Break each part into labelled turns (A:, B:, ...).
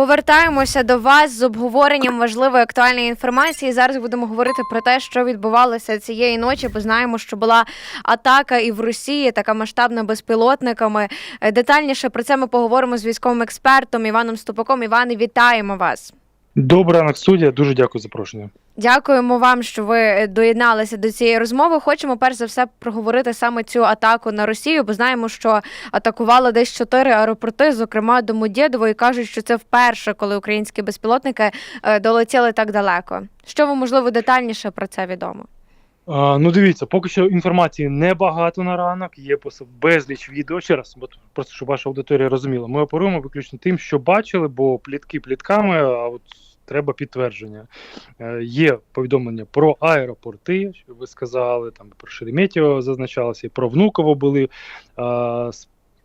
A: Повертаємося до вас з обговоренням важливої актуальної інформації. Зараз будемо говорити про те, що відбувалося цієї ночі, бо знаємо, що була атака і в Росії, така масштабна безпілотниками. Е, Детальніше про це ми поговоримо з військовим експертом Іваном Ступаком. Іване, вітаємо вас.
B: Добрий ранок, студія. Дуже дякую за запрошення.
A: Дякуємо вам, що ви е, доєдналися до цієї розмови. Хочемо перш за все проговорити саме цю атаку на Росію, бо знаємо, що атакували десь чотири аеропорти, зокрема Домодєдово, і кажуть, що це вперше, коли українські безпілотники е, долетіли так далеко. Що ви можливо детальніше про це відомо?
B: Ну дивіться, поки що інформації небагато на ранок, є безліч відео. Ще раз, бо просто щоб ваша аудиторія розуміла. Ми оперуємо виключно тим, що бачили, бо плітки плітками, а от треба підтвердження. Е, є повідомлення про аеропорти, що ви сказали, там про Шереметьєво зазначалося, і про Внуково були а,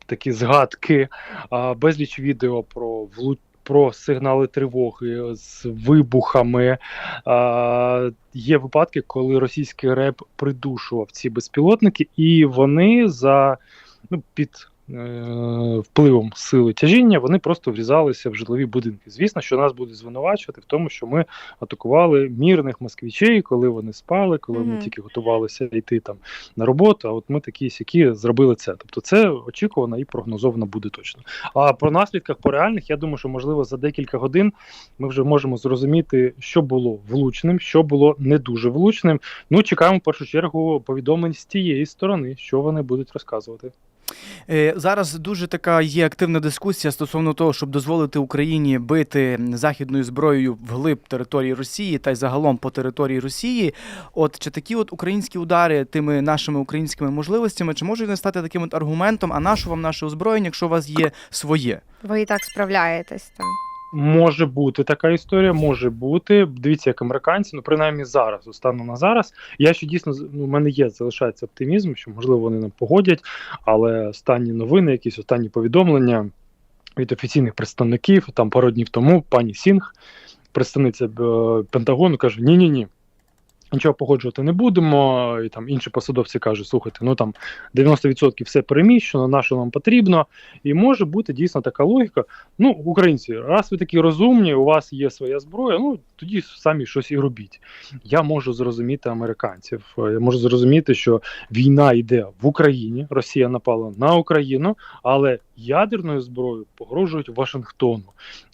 B: такі згадки, а, безліч відео про влу... Про сигнали тривоги з вибухами. Е, є випадки, коли російський РЕП придушував ці безпілотники, і вони за ну, під впливом сили тяжіння вони просто врізалися в житлові будинки. Звісно, що нас будуть звинувачувати в тому, що ми атакували мірних москвичей, коли вони спали, коли
A: Мгм.
B: вони тільки готувалися йти там на роботу. А от ми такі сякі зробили це. Тобто, це очікувано і прогнозовано буде точно. А про наслідках по реальних, я думаю, що можливо за декілька годин ми вже можемо зрозуміти, що було влучним, що було не дуже влучним. Ну, чекаємо в першу чергу повідомлень з тієї сторони, що вони будуть розказувати.
C: Е, Зараз дуже така є активна дискусія стосовно того, щоб дозволити Україні бити західною зброєю вглиб території Росії та й загалом по території Росії. От чи такі от українські удари тими нашими українськими можливостями, чи можуть не стати таким от аргументом? А нашу вам наше озброєння, якщо у вас є своє?
A: Ви і так справляєтесь. Там.
B: Може бути така історія, може бути. Дивіться, як американці, ну принаймні зараз, станом на зараз. Я ще дійсно ну, в мене є, залишається оптимізм, що можливо вони нам погодять, але останні новини, якісь останні повідомлення від офіційних представників, там пару днів тому, пані Сінг, представниця е, Пентагону, каже: Ні, ні, ні. Нічого погоджувати не будемо, і там інші посадовці кажуть, слухайте, ну там 90% все переміщено, на що нам потрібно. І може бути дійсно така логіка. Ну, українці, раз ви такі розумні, у вас є своя зброя, ну тоді самі щось і робіть. Я можу зрозуміти американців. Я можу зрозуміти, що війна йде в Україні, Росія напала на Україну, але ядерною зброєю погрожують Вашингтону.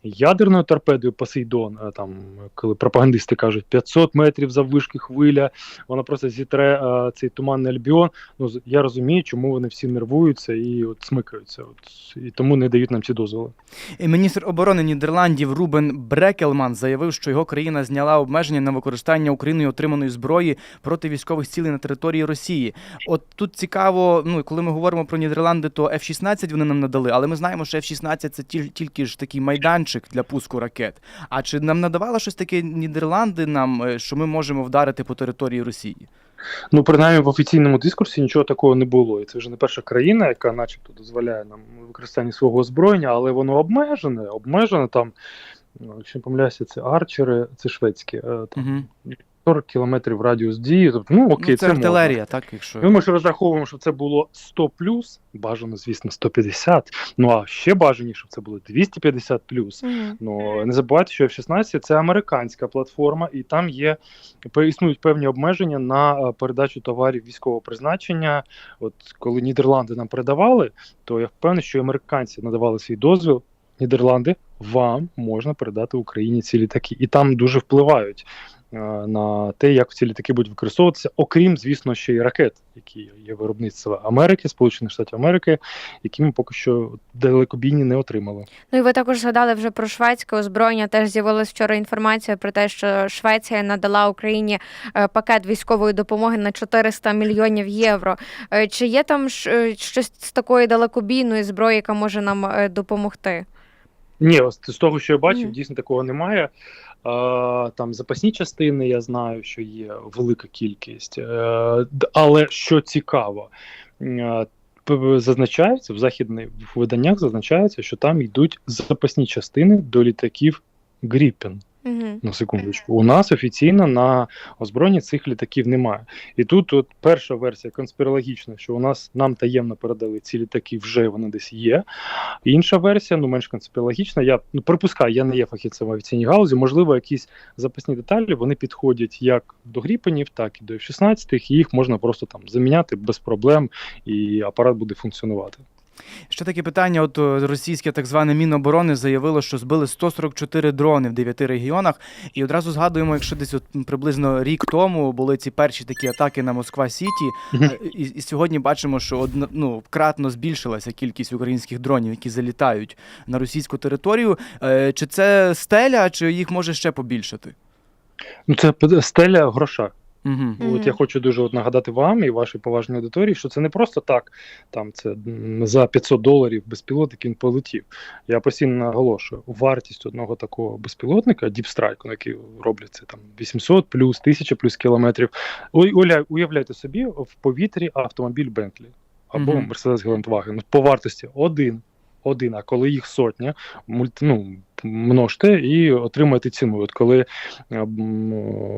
B: Ядерною торпедою Посейдон, там коли пропагандисти кажуть 500 метрів заввишки хвиля, вона просто зітре е, цей туманний альбіон. Ну я розумію, чому вони всі нервуються і от смикаються. От і тому не дають нам ці дозволи.
C: І Міністр оборони Нідерландів Рубен Брекелман заявив, що його країна зняла обмеження на використання Україною отриманої зброї проти військових цілей на території Росії. От тут цікаво, ну коли ми говоримо про Нідерланди, то F-16 вони нам надали, але ми знаємо, що F-16 це тільки ж такий майданчик для пуску ракет. А чи нам надавало щось таке Нідерланди нам, е, що ми можемо вдарити по території Росії?
B: Ну, принаймні в офіційному дискурсі нічого такого не було. І це вже не перша країна, яка, начебто, дозволяє нам використання свого озброєння, але воно обмежене, обмежене там. ну, Якщо не помиляюся, це арчери, це шведські. е, Там
C: Угу.
B: 40 кілометрів радіус дії. Тобто, ну окей,
C: ну, це,
B: це, можна.
C: артилерія, так якщо
B: Ну, Ми ж розраховуємо, що це було 100 плюс, бажано, звісно, 150. Ну а ще бажаніше, щоб це було 250 плюс.
A: Мгм.
B: Ну не забувайте, що F-16 це американська платформа, і там є існують певні обмеження на е, передачу товарів військового призначення. От коли Нідерланди нам передавали, то я впевнений, що американці надавали свій дозвіл. Нідерланди вам можна передати Україні ці літаки, і там дуже впливають на те, як ці літаки будуть використовуватися, окрім, звісно, ще й ракет, які є виробництва Америки, Сполучених Штатів Америки, які ми поки що далекобійні не отримали.
A: Ну і ви також згадали вже про шведське озброєння. Теж з'явилась вчора інформація про те, що Швеція надала Україні е, пакет військової допомоги на 400 мільйонів євро. Е, Чи є там е, щось з такої далекобійної зброї, яка може нам е, допомогти?
B: Ні, з того, що я бачив,
A: Мгм.
B: дійсно такого немає. Там запасні частини, я знаю, що є велика кількість. Е, але що цікаво, е, зазначається в західних виданнях, зазначається, що там йдуть запасні частини до літаків Гріпен.
A: Угу.
B: На секундочку, у нас офіційно на озброєнні цих літаків немає. І тут от перша версія конспірологічна, що у нас нам таємно передали ці літаки, вже вони десь є. Інша версія, ну менш конспірологічна. Я ну припускаю, я не є фахівцем в авіаційній галузі. Можливо, якісь запасні деталі вони підходять як до гріпенів, так і до F-16, і їх можна просто там заміняти без проблем, і апарат буде функціонувати.
C: Ще таке питання: от е, російське так зване Міноборони заявило, що збили 144 дрони в 9 регіонах. І одразу згадуємо, якщо десь от приблизно рік тому були ці перші такі атаки на Москва Сіті. Е, І, і сьогодні бачимо, що одно, ну, кратно збільшилася кількість українських дронів, які залітають на російську територію. Е, Чи це стеля, чи їх може ще побільшати?
B: Ну це стеля в грошах.
C: Угу.
B: От я хочу дуже от нагадати вам і вашій поважній аудиторії, що це не просто так, там це за 500 доларів безпілотник він полетів. Я постійно наголошую, вартість одного такого безпілотника, Deep Strike, на який роблять це там 800 плюс, 1000 плюс кілометрів. Уй- уля- Уявляйте собі, в повітрі автомобіль Bentley або
C: Мгм.
B: Mercedes Gelandwagen по вартості один. Один, а коли їх сотня, ну, множте і отримаєте ціну. От коли е,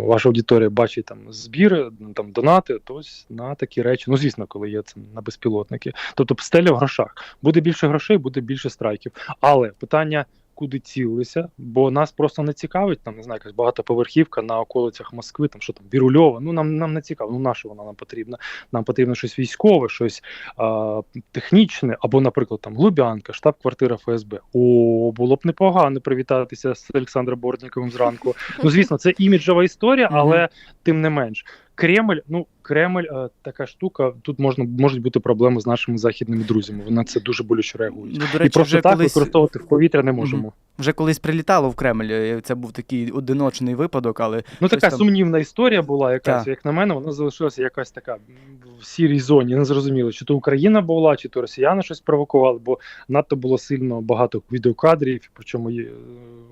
B: ваша аудиторія бачить там збіри, там донати, то на такі речі. Ну звісно, коли є це на безпілотники. Тобто стеля в грошах. Буде більше грошей, буде більше страйків. Але питання. Куди цілилися, бо нас просто не цікавить, там не знаю, якась багатоповерхівка на околицях Москви, там що там Вірульова. Ну нам нам не цікаво. Ну на що вона нам потрібна? Нам потрібно щось військове, щось а, технічне, або, наприклад, там Лубянка, штаб-квартира ФСБ. О, було б непогано привітатися з Олександром Бортніковим зранку. Ну, звісно, це іміджова історія, але тим не менш. Кремль, ну Кремль, е, така штука. Тут можна можуть бути проблеми з нашими західними друзями. Вони на це дуже болюче реагують.
C: Ну, до
B: І просто
C: вже
B: так
C: колись
B: використовувати в повітря не можемо.
C: Вже колись прилітало в Кремль. е, Це був такий одиночний випадок, але
B: Ну, така
C: там-
B: сумнівна історія була якась.
C: Так.
B: Як на мене, вона залишилася якась така в сірій зоні. Не зрозуміло, чи то Україна була, чи то росіяни щось провокували, бо надто було сильно багато відеокадрів, причому е,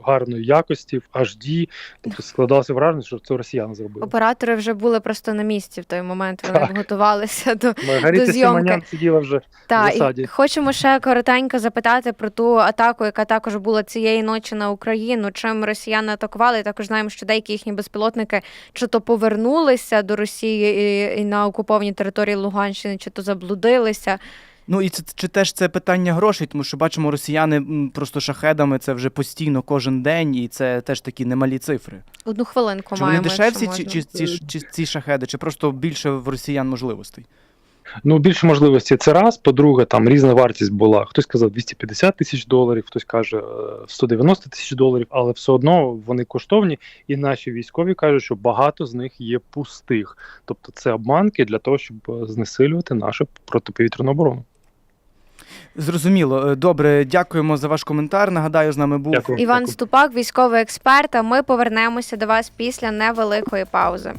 B: гарної якості, в HD. Тобто складалося враження, що це росіяни зробили.
A: Оператори вже були просто на місці в той момент. Вони
B: Так.
A: готувалися до
B: Маргарита
A: до зйомки.
B: Сиділа вже.
A: Та
B: в засаді.
A: і хочемо ще коротенько запитати про ту атаку, яка також була цієї ночі на Україну. Чим росіяни атакували? Також знаємо, що деякі їхні безпілотники чи то повернулися до Росії і, і на окупованій території Луганщини, чи то заблудилися.
C: Ну і це чи теж це питання грошей, тому що бачимо, росіяни просто шахедами це вже постійно кожен день, і це теж такі немалі цифри.
A: Одну хвилинку
C: Чи вони дешевці, чи, чи, ці, чи ці шахеди, чи просто більше в росіян можливостей?
B: Ну, більше можливості це раз. По-друге, там різна вартість була. Хтось казав 250 тисяч доларів, хтось каже е, 190 тисяч доларів, але все одно вони коштовні. І наші військові кажуть, що багато з них є пустих. Тобто це обманки для того, щоб е, знесилювати нашу протиповітряну оборону.
C: Зрозуміло. Е, Добре, дякуємо за ваш коментар. Нагадаю, з нами був
B: Дякую.
A: Іван Ступак, військовий експерт. А ми повернемося до вас після невеликої паузи.